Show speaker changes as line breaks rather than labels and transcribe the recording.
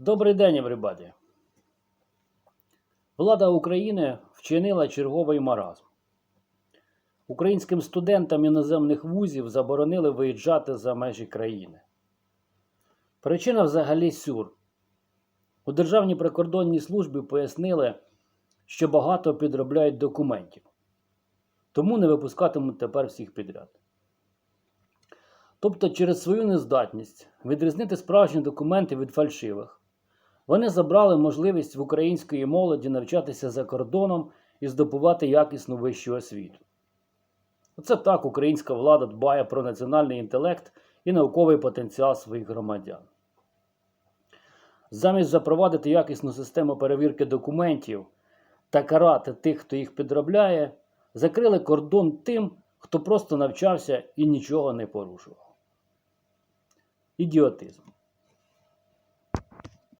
Добрий день, everybody. Влада України вчинила черговий маразм. Українським студентам іноземних вузів заборонили виїжджати за межі країни. Причина взагалі сюр. У Державній прикордонній службі пояснили, що багато підробляють документів, тому не випускатимуть тепер всіх підряд. Тобто, через свою нездатність відрізнити справжні документи від фальшивих, вони забрали можливість в української молоді навчатися за кордоном і здобувати якісну вищу освіту. Оце так українська влада дбає про національний інтелект і науковий потенціал своїх громадян. Замість запровадити якісну систему перевірки документів та карати тих, хто їх підробляє, закрили кордон тим, хто просто навчався і нічого не порушував. Ідіотизм.